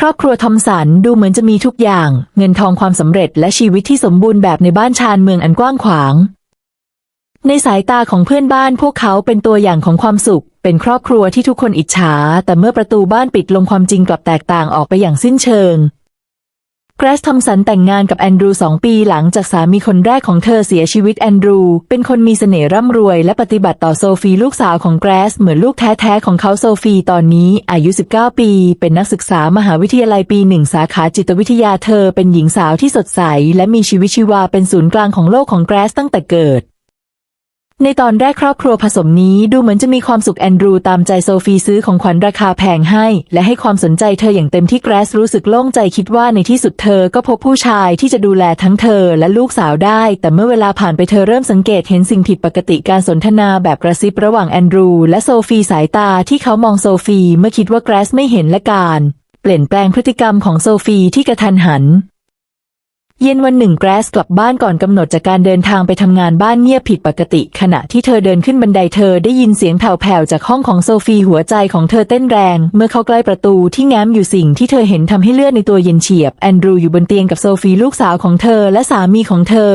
ครอบครัวทอมสันดูเหมือนจะมีทุกอย่าง เงินทองความสำเร็จและชีวิตที่สมบูรณ์แบบในบ้านชานเมืองอันกว้างขวาง ในสายตาของเพื่อนบ้านพวกเขาเป็นตัวอย่างของความสุข เป็นครอบครัวที่ทุกคนอิจฉา แต่เมื่อประตูบ้านปิดลงความจริงกลับแตกต่างออกไปอย่างสิ้นเชิง กรสทอมสันแต่งงานกับแอนดรูสองปีหลังจากสามีคนแรกของเธอเสียชีวิตแอนดรู เป็นคนมีเสน่ห์ร่ำรวยและปฏิบัติต่อโซฟีลูกสาวของแกรสเหมือนลูกแท้ๆของเขาโซฟีตอนนี้ อายุ 19 ปี เป็นนักศึกษามหาวิทยาลัยปีหนึ่งสาขาจิตวิทยาเธอเป็นหญิงสาวที่สดใส และมีชีวิตชีวาเป็นศูนย์กลางของโลกของแกรสตั้งแต่เกิด ในตอนแรกครอบครัวผสมนี้ดูเหมือนจะมีความสุขแอนดรูตามใจโซฟีซื้อของขวัญราคาแพงให้ และให้ความสนใจเธออย่างเต็มที่แกรสรู้สึกโล่งใจคิดว่าในที่สุดเธอก็พบผู้ชายที่จะดูแลทั้งเธอและลูกสาวได้ แต่เมื่อเวลาผ่านไปเธอเริ่มสังเกตเห็นสิ่งผิดปกติการสนทนาแบบกระซิบระหว่างแอนดรูและโซฟีสายตาที่เขามองโซฟีเมื่อคิดว่าแกรสไม่เห็นและการ เปลี่ยนแปลงพฤติกรรมของโซฟีที่กระทันหัน เย็นวันหนึ่งแกรสกลับบ้านก่อนกำหนดจากการเดินทางไปทำงานบ้านเงียบผิดปกติ ขณะที่เธอเดินขึ้นบันไดเธอได้ยินเสียงแผ่วๆจากห้องของโซฟีหัวใจของเธอเต้นแรง เมื่อเข้าใกล้ประตูที่แง้มอยู่สิ่งที่เธอเห็นทำให้เลือดในตัวเย็นเฉียบแอนดรูอยู่บนเตียงกับโซฟีลูกสาวของเธอและสามีของเธอ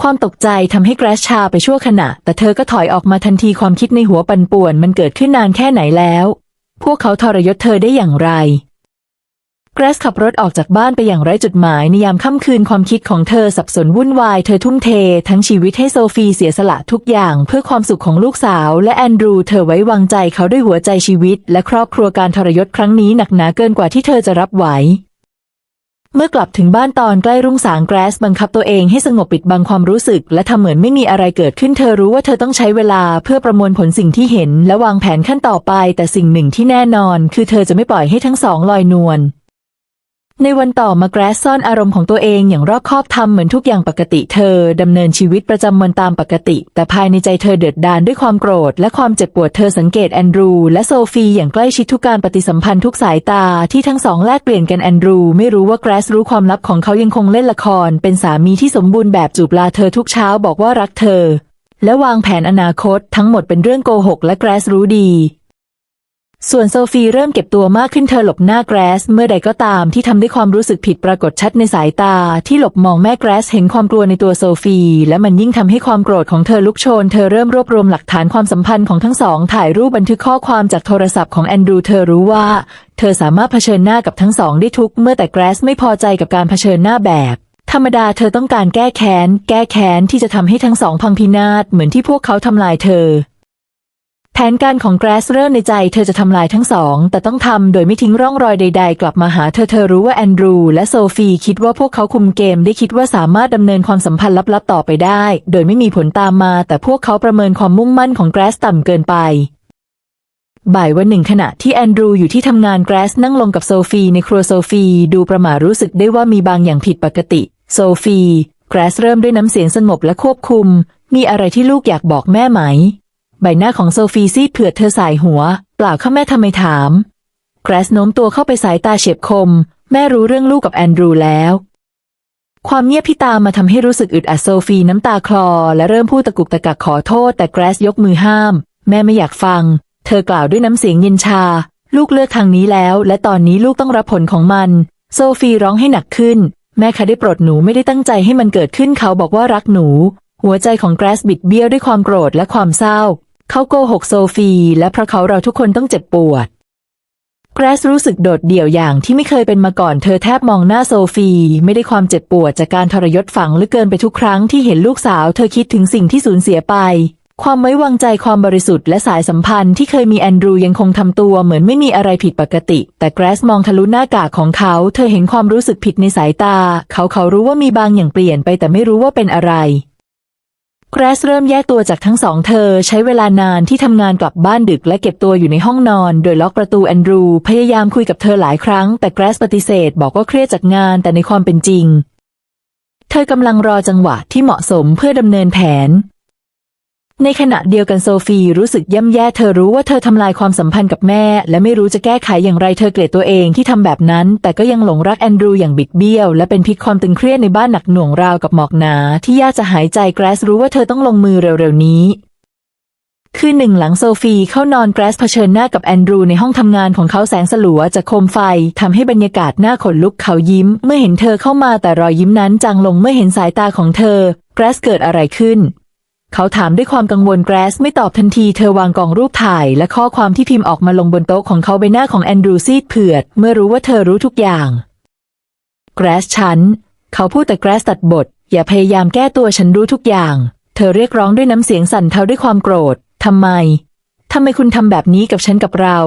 ความตกใจทำให้แกรสชาไปชั่วขณะ แต่เธอก็ถอยออกมาทันทีความคิดในหัวปั่นป่วน มันเกิดขึ้นนานแค่ไหนแล้ว พวกเขาทรยศเธอได้อย่างไร กรซขับรถออกจากบ้านไปอย่างไร้จุดหมายในยามค่ำคืนความคิดของเธอสับสนวุ่นวาย เธอทุ่มเท ทั้งชีวิตให้โซฟีเสียสละทุกอย่าง เพื่อความสุขของลูกสาว และแอนดรูเธอไว้วางใจเขาด้วยหัวใจชีวิต และครอบครัวการทรยศครั้งนี้หนักหนาเกินกว่าที่เธอจะรับไหวเมื่อกลับถึงบ้านตอนใกล้รุ่งสางแกรสบังคับตัวเองให้สงบปิดบังความรู้สึก และทำเหมือนไม่มีอะไรเกิดขึ้นเธอรู้ว่าเธอต้องใช้เวลาเพื่อประมวลผลสิ่งที่เห็น และวางแผนขั้นต่อไป แต่สิ่งหนึ่งที่แน่นอน คือเธอจะไม่ปล่อยให้ทั้งสองลอยนวล ในวันต่อมาแกรสซ่อนอารมณ์ของตัวเองอย่างรอบคอบทำเหมือนทุกอย่างปกติเธอดำเนินชีวิตประจำวันตามปกติ แต่ภายในใจเธอเดือดดาลด้วยความโกรธ และความเจ็บปวดเธอสังเกตแอนดรูและโซฟีอย่างใกล้ชิดทุกการปฏิสัมพันธ์ทุกสายตาที่ทั้งสองแลกเปลี่ยนกันแอนดรูไม่รู้ว่าแกรสรู้ความลับของเขายังคงเล่นละคร เป็นสามีที่สมบูรณ์แบบจูบลาเธอทุกเช้าบอกว่ารักเธอ และวางแผนอนาคต ทั้งหมดเป็นเรื่องโกหกและแกรสรู้ดี ส่วนโซฟีเริ่มเก็บตัวมากขึ้นเธอหลบหน้าแกรส เมื่อใดก็ตามที่ทำด้วยความรู้สึกผิดปรากฏชัดในสายตา ที่หลบมองแม่แกรสเห็นความกลัวในตัวโซฟี และมันยิ่งทำให้ความโกรธของเธอลุกโชน เธอเริ่มรวบรวมหลักฐานความสัมพันธ์ของทั้งสอง ถ่ายรูปบันทึกข้อความจากโทรศัพท์ของแอนดรูเธอรู้ว่า เธอสามารถเผชิญหน้ากับทั้งสองได้ทุกเมื่อแต่แกรสไม่พอใจกับการเผชิญหน้าแบบธรรมดาเธอต้องการแก้แค้น แก้แค้นที่จะทำให้ทั้งสองพังพินาศเหมือนที่พวกเขาทำลายเธอ แผนการของแกรสเริ่มในใจเธอจะทำลายทั้งสอง แต่ต้องทำโดยไม่ทิ้งร่องรอยใด ๆ กลับมาหาเธอเธอรู้ว่าแอนดรูและโซฟีคิดว่าพวกเขาคุมเกมได้คิดว่าสามารถดำเนินความสัมพันธ์ลับๆต่อไปได้ โดยไม่มีผลตามมา แต่พวกเขาประเมินความมุ่งมั่นของแกรสต่ำเกินไป บ่ายวันหนึ่งขณะที่แอนดรูอยู่ที่ทำงานแกรสนั่งลงกับโซฟีในครัวโซฟีดูประหม่ารู้สึกได้ว่ามีบางอย่างผิดปกติ โซฟีแกรสเริ่มด้วยน้ำเสียงสงบและควบคุม มีอะไรที่ลูกอยากบอกแม่ไหม ใบหน้าของโซฟีซีดเผือดเธอสายหัว เปล่าข้าแม่ทำไมถาม แกรสโน้มตัวเข้าไปสายตาเฉียบคม แม่รู้เรื่องลูกกับแอนดรูแล้ว ความเงียบที่ตามมาทำให้รู้สึกอึดอัดโซฟีน้ำตาคลอ และเริ่มพูดตะกุกตะกักขอโทษ แต่แกรสยกมือห้าม แม่ไม่อยากฟัง เธอกล่าวด้วยน้ำเสียงเย็นชา ลูกเลือกทางนี้แล้ว และตอนนี้ลูกต้องรับผลของมัน โซฟีร้องให้หนักขึ้น แม่คะได้โปรดหนูไม่ได้ตั้งใจให้มันเกิดขึ้นเขาบอกว่ารักหนู หัวใจของแกรสบิดเบี้ยวด้วยความโกรธและความเศร้า เขาโกหกโซฟี และเพราะเขาเราทุกคนต้องเจ็บปวด แกรสรู้สึกโดดเดี่ยวอย่างที่ไม่เคยเป็นมาก่อน เธอแทบมองหน้าโซฟี ไม่ได้ความเจ็บปวดจากการทรยศฝังหลือเกินไปทุกครั้งที่เห็นลูกสาว เธอคิดถึงสิ่งที่สูญเสียไป ความไว้วางใจความบริสุทธิ์และสายสัมพันธ์ที่เคยมีแอนดรูยังคงทำตัวเหมือนไม่มีอะไรผิดปกติ แต่แกรสมองทะลุหน้ากากของเขา เธอเห็นความรู้สึกผิดในสายตา เขาเขารู้ว่ามีบางอย่างเปลี่ยนไปแต่ไม่รู้ว่าเป็นอะไร แกรสเริ่มแยกตัวจากทั้งสองเธอใช้เวลานานที่ทำงานกลับบ้านดึกและเก็บตัวอยู่ในห้องนอน โดยล็อกประตูแอนดรู พยายามคุยกับเธอหลายครั้ง แต่แกรสปฏิเสธบอกว่าเครียดจากงานแต่ในความเป็นจริง เธอกำลังรอจังหวะที่เหมาะสมเพื่อดำเนินแผน ในขณะเดียวกันโซฟีรู้สึกย่ำแย่เธอรู้ว่าเธอทำลายความสัมพันธ์กับแม่ และไม่รู้จะแก้ไขอย่างไรเธอเกลียดตัวเองที่ทำแบบนั้น แต่ก็ยังหลงรักแอนดรูอย่างบิดเบี้ยว และเป็นพิษความตึงเครียดในบ้านหนักหน่วงราวกับหมอกหนา ที่ยากจะหายใจแกรสรู้ว่าเธอต้องลงมือเร็วๆนี้คืนหนึ่งหลังโซฟีเข้านอนแกรสเผชิญหน้ากับแอนดรูในห้องทำงานของเขาแสงสลัวจากโคมไฟทำให้บรรยากาศน่าขนลุกเขายิ้ม เมื่อเห็นเธอเข้ามาแต่รอยยิ้มนั้นจางลงเมื่อเห็นสายตาของเธอ แกรสเกิดอะไรขึ้น เขาถามด้วยความกังวลแกรสไม่ตอบทันทีเธอวางกล่องรูปถ่ายและข้อความที่พิมพ์ออกมาลงบนโต๊ะของเขาใบหน้าของแอนดรูซีดเผือด เมื่อรู้ว่าเธอรู้ทุกอย่างแกรสฉัน เขาพูดแต่แกรสตัดบท อย่าพยายามแก้ตัวฉันรู้ทุกอย่าง เธอเรียกร้องด้วยน้ำเสียงสั่นเทาด้วยความโกรธทำไมทำไมคุณทำแบบนี้กับฉันกับเรา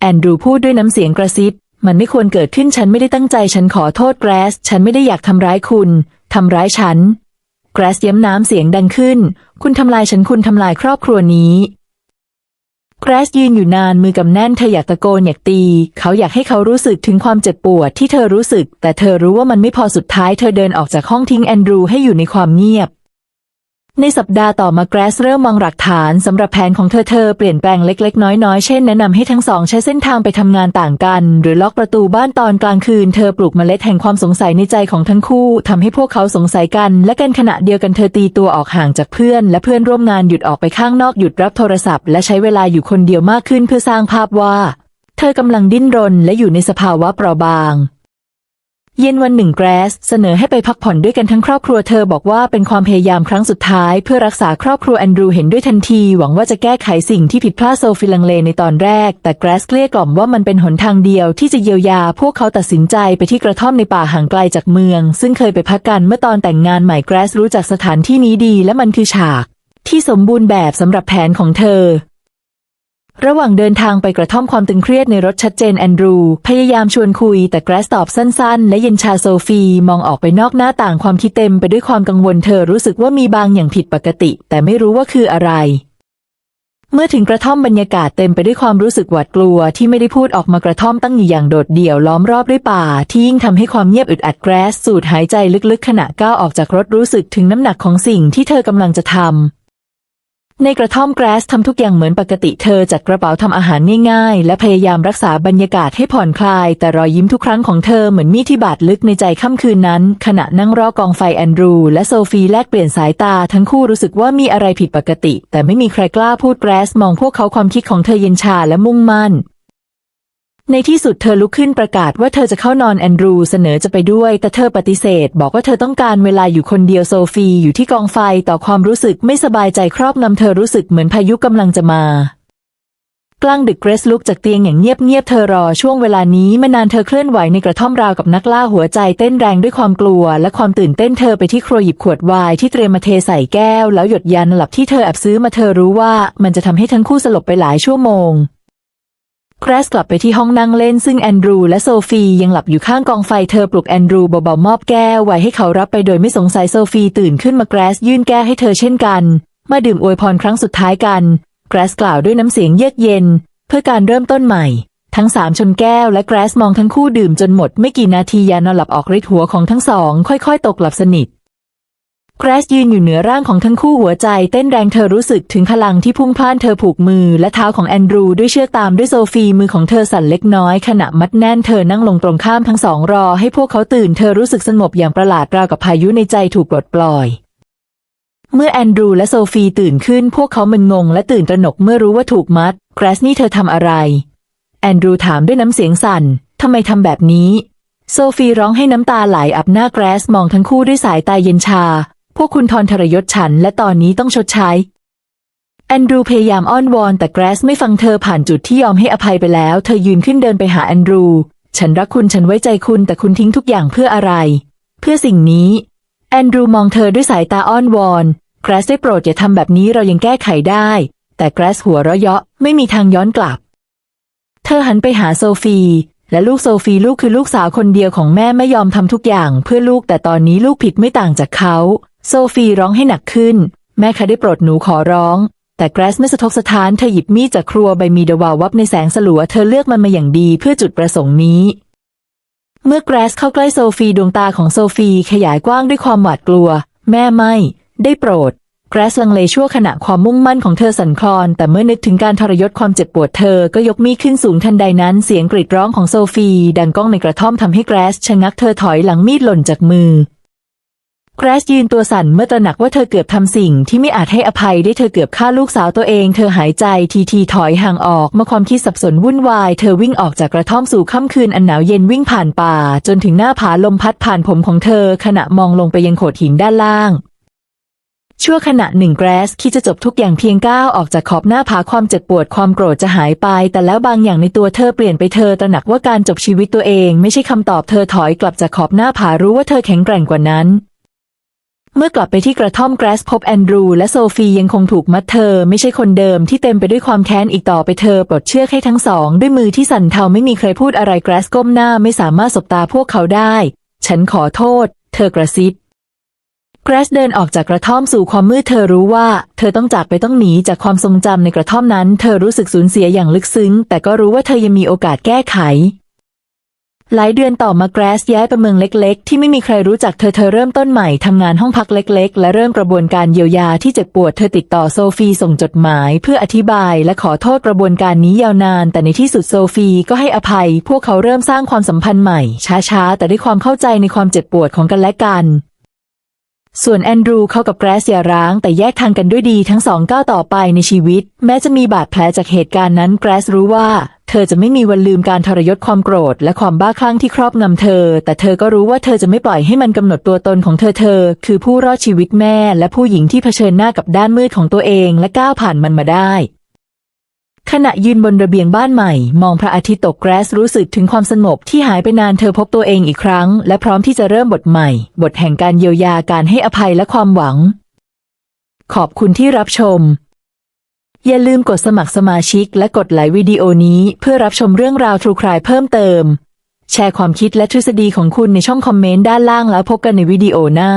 แอนดรูพูดด้วยน้ำเสียงกระซิบ มันไม่ควรเกิดขึ้นฉันไม่ได้ตั้งใจฉันขอโทษแกรส ฉันไม่ได้อยากทำร้ายคุณทำร้ายฉัน แกรสย้ำน้ำเสียงดังขึ้น คุณทำลายฉันคุณทำลายครอบครัวนี้แกรสยืนอยู่นานมือกำแน่นเธออยากตะโกนอยากตี เขาอยากให้เขารู้สึกถึงความเจ็บปวดที่เธอรู้สึก แต่เธอรู้ว่ามันไม่พอสุดท้ายเธอเดินออกจากห้องทิ้งแอนดรูให้อยู่ในความเงียบ ในสัปดาห์ต่อมาแกรสเริ่มมองหลักฐานสำหรับแผนของเธอเธอเปลี่ยนแปลงเล็กๆ น้อยๆ เช่นแนะนำให้ทั้งสองใช้เส้นทางไปทำงานต่างกัน หรือล็อกประตูบ้านตอนกลางคืน เธอปลูกเมล็ดแห่งความสงสัยในใจของทั้งคู่ทำให้พวกเขาสงสัยกัน และกันขณะเดียวกันเธอตีตัวออกห่างจากเพื่อน และเพื่อนร่วมงานหยุดออกไปข้างนอกหยุดรับโทรศัพท์ และใช้เวลาอยู่คนเดียวมากขึ้นเพื่อสร้างภาพว่า เธอกำลังดิ้นรนและอยู่ในสภาวะเปราะบาง เย็นวันหนึ่งแกรสเสนอให้ไปพักผ่อนด้วยกันทั้งครอบครัวเธอบอกว่าเป็นความพยายามครั้งสุดท้าย เพื่อรักษาครอบครัวแอนดรูเห็นด้วยทันที หวังว่าจะแก้ไขสิ่งที่ผิดพลาดโซฟิลังเลในตอนแรก แต่แกรสเกลี้ยกล่อมว่ามันเป็นหนทางเดียวที่จะเยียวยา พวกเขาตัดสินใจไปที่กระท่อมในป่าห่างไกลจากเมือง ซึ่งเคยไปพักกันเมื่อตอนแต่งงานใหม่แกรสรู้จักสถานที่นี้ดี และมันคือฉาก ที่สมบูรณ์แบบสำหรับแผนของเธอ ระหว่างเดินทางไปกระท่อมความตึงเครียดในรถชัดเจนแอนดรู พยายามชวนคุยแต่แกรสตอบสั้นๆ และเย็นชาโซฟีมองออกไปนอกหน้าต่างความคิดเต็มไปด้วยความกังวลเธอรู้สึกว่ามีบางอย่างผิดปกติ แต่ไม่รู้ว่าคืออะไร เมื่อถึงกระท่อมบรรยากาศเต็มไปด้วยความรู้สึกหวาดกลัวที่ไม่ได้พูดออกมากระท่อมตั้งอยู่อย่างโดดเดี่ยวล้อมรอบด้วยป่า ที่ยิ่งทำให้ความเงียบอึดอัดแกรสสูดหายใจลึกๆ ขณะก้าวออกจากรถรู้สึกถึงน้ำหนักของสิ่งที่เธอกำลังจะทำ ในกระท่อมแกรสทำทุกอย่างเหมือนปกติเธอจัดกระเป๋าทำอาหารง่ายๆ และพยายามรักษาบรรยากาศให้ผ่อนคลาย แต่รอยยิ้มทุกครั้งของเธอเหมือนมีดที่บาดลึกในใจค่ำคืนนั้น ขณะนั่งรอกองไฟแอนดรู และโซฟีแลกเปลี่ยนสายตาทั้งคู่รู้สึกว่ามีอะไรผิดปกติ แต่ไม่มีใครกล้าพูดแกรสมองพวกเขาความคิดของเธอเย็นชาและมุ่งมั่น ในที่สุดเธอลุกขึ้นประกาศว่าเธอจะเข้านอนแอนดรูเสนอจะไปด้วย แต่เธอปฏิเสธ บอกว่าเธอต้องการเวลาอยู่คนเดียวโซฟีอยู่ที่กองไฟต่อความรู้สึกไม่สบายใจครอบงำเธอรู้สึกเหมือนพายุกำลังจะมากลางดึกเกรซลุกจากเตียงอย่างเงียบๆเธอรอช่วงเวลานี้มานานเธอเคลื่อนไหวในกระท่อมราวกับนักล่าหัวใจเต้นแรงด้วยความกลัว และความตื่นเต้นเธอไปที่ครัวหยิบขวดไวน์ที่เตรียมมาเทใส่แก้ว แล้วหยดยานอนหลับที่เธอแอบซื้อมาเธอรู้ว่ามันจะทำให้ทั้งคู่สลบไปหลายชั่วโมง แกรสกลับไปที่ห้องนั่งเล่นซึ่งแอนดรูและโซฟียังหลับอยู่ข้างกองไฟเธอปลุกแอนดรูเบาๆมอบแก้วไว้ให้เขารับไปโดยไม่สงสัยโซฟีตื่นขึ้นมาแกรสยื่นแก้วให้เธอเช่นกัน มาดื่มอวยพรครั้งสุดท้ายกันแกรสกล่าวด้วยน้ำเสียงเยือกเย็น เพื่อการเริ่มต้นใหม่ ทั้งสามชนแก้วและแกรสมองทั้งคู่ดื่มจนหมดไม่กี่นาทียานอนหลับออกฤทธิ์หัวของทั้งสอง ค่อยๆ ตกหลับสนิท แกรสยืนอยู่เหนือร่างของทั้งคู่หัวใจเต้นแรงเธอรู้สึกถึงพลังที่พุ่งพล่านเธอผูกมือและเท้าของแอนดรูด้วยเชือกตามด้วยโซฟีมือของเธอสั่นเล็กน้อย ขณะมัดแน่นเธอนั่งลงตรงข้ามทั้งสองรอให้พวกเขาตื่นเธอรู้สึกสงบอย่างประหลาดราวกับพายุในใจถูกปลดปล่อยเมื่อแอนดรูและโซฟีตื่นขึ้น พวกเขามึนงงและตื่นตระหนกเมื่อรู้ว่าถูกมัดแกรสนี่เธอทำอะไร แอนดรูถามด้วยน้ำเสียงสั่นทำไมทำแบบนี้ โซฟีร้องให้น้ำตาไหลอับหน้าแกรสมองทั้งคู่ด้วยสายตาเย็นชา พวกคุณทอนทรยศฉันและตอนนี้ต้องชดใช้ แอนดรูพยายามอ้อนวอนแต่แกรสไม่ฟังเธอผ่านจุดที่ยอมให้อภัยไปแล้ว เธอยืนขึ้นเดินไปหาแอนดรู ฉันรักคุณฉันไว้ใจคุณแต่คุณทิ้งทุกอย่างเพื่ออะไร เพื่อสิ่งนี้ แอนดรูมองเธอด้วยสายตาอ้อนวอนแกรสได้โปรดอย่าทำแบบนี้เรายังแก้ไขได้ แต่แกรสหัวเราะเยาะไม่มีทางย้อนกลับ เธอหันไปหาโซฟี และลูกโซฟีลูกคือลูกสาวคนเดียวของแม่ไม่ยอมทำทุกอย่าง เพื่อลูกแต่ตอนนี้ลูกผิดไม่ต่างจากเขา โซฟีร้องให้หนักขึ้น แม่คะได้โปรดหนูขอร้อง แต่แกรสไม่สะทกสะท้านเธอหยิบมีดจากครัวใบมีดวาววับในแสงสลัวเธอเลือกมันมาอย่างดีเพื่อจุดประสงค์นี้ เมื่อแกรสเข้าใกล้โซฟีดวงตาของโซฟีขยายกว้างด้วยความหวาดกลัว แม่ไม่ ได้โปรดแกรสลังเลชั่วขณะความมุ่งมั่นของเธอสั่นคลอน แต่เมื่อนึกถึงการทรยศความเจ็บปวดเธอก็ยกมีดขึ้นสูงทันใดนั้นเสียงกรีดร้องของโซฟี ดังก้องในกระท่อมทำให้แกรสชะงักเธอถอยหลังมีดหล่นจากมือ แกรสยืนตัวสั่นเมื่อตระหนักว่าเธอเกือบทำสิ่งที่ไม่อาจให้อภัยได้เธอเกือบฆ่าลูกสาวตัวเอง เธอหายใจทีทีถอยห่างออกเมื่อความคิดสับสนวุ่นวาย เธอวิ่งออกจากกระท่อมสู่ค่ำคืนอันหนาวเย็นวิ่งผ่านป่า จนถึงหน้าผาลมพัดผ่านผมของเธอ ขณะมองลงไปยังโขดหินด้านล่าง ชั่วขณะหนึ่งแกรสคิดจะจบทุกอย่างเพียงก้าวออกจากขอบหน้าผาความเจ็บปวดความโกรธจะหายไป แต่แล้วบางอย่างในตัวเธอเปลี่ยนไปเธอตระหนักว่าการจบชีวิตตัวเอง ไม่ใช่คำตอบเธอถอยกลับจากขอบหน้าผารู้ว่าเธอแข็งแกร่งกว่านั้น เมื่อกลับไปที่กระท่อมแกรสพบแอนดรู และโซฟียังคงถูกมัดเธอ ไม่ใช่คนเดิมที่เต็มไปด้วยความแค้นอีกต่อไปเธอปลดเชือกให้ทั้งสอง ด้วยมือที่สั่นเทาไม่มีใครพูดอะไรแกรสก้มหน้าไม่สามารถสบตาพวกเขาได้ ฉันขอโทษ เธอกระซิบแกรสเดินออกจากกระท่อมสู่ความมืดเธอรู้ว่า เธอต้องจากไปต้องหนีจากความทรงจำในกระท่อมนั้น เธอรู้สึกสูญเสียอย่างลึกซึ้ง แต่ก็รู้ว่าเธอยังมีโอกาสแก้ไข หลายเดือนต่อมาแกรสย้ายไปเมืองเล็กๆ ที่ไม่มีใครรู้จักเธอเธอเริ่มต้นใหม่ทำงานห้องพักเล็กๆ และเริ่มกระบวนการเยียวยาที่เจ็บปวดเธอติดต่อโซฟีส่งจดหมาย เพื่ออธิบายและขอโทษกระบวนการนี้ยาวนาน แต่ในที่สุดโซฟีก็ให้อภัย พวกเขาเริ่มสร้างความสัมพันธ์ใหม่ ช้าๆ แต่ด้วยความเข้าใจในความเจ็บปวดของกันและกัน ส่วนแอนดรูเขากับแกรสอย่าร้าง แต่แยกทางกันด้วยดีทั้งสองก้าวต่อไปในชีวิต แม้จะมีบาดแผลจากเหตุการณ์นั้นแกรสรู้ว่า เธอจะไม่มีวันลืมการทรยศความโกรธ และความบ้าคลั่งที่ครอบงำเธอ แต่เธอก็รู้ว่าเธอจะไม่ปล่อยให้มันกำหนดตัวตนของเธอเธอ คือผู้รอดชีวิตแม่ และผู้หญิงที่เผชิญหน้ากับด้านมืดของตัวเองและก้าวผ่านมันมาได้ ขณะยืนบนระเบียงบ้านใหม่ มองพระอาทิตย์ตกแกรสรู้สึกถึงความสงบที่หายไปนานเธอพบตัวเองอีกครั้ง และพร้อมที่จะเริ่มบทใหม่ บทแห่งการเยียวยาการให้อภัยและความหวัง ขอบคุณที่รับชม อย่าลืมกดสมัครสมาชิกและกดไลค์วิดีโอนี้ เพื่อรับชมเรื่องราวทรูครายเพิ่มเติม แชร์ความคิดและทฤษฎีของคุณในช่องคอมเมนต์ด้านล่างแล้วพบกันในวิดีโอหน้า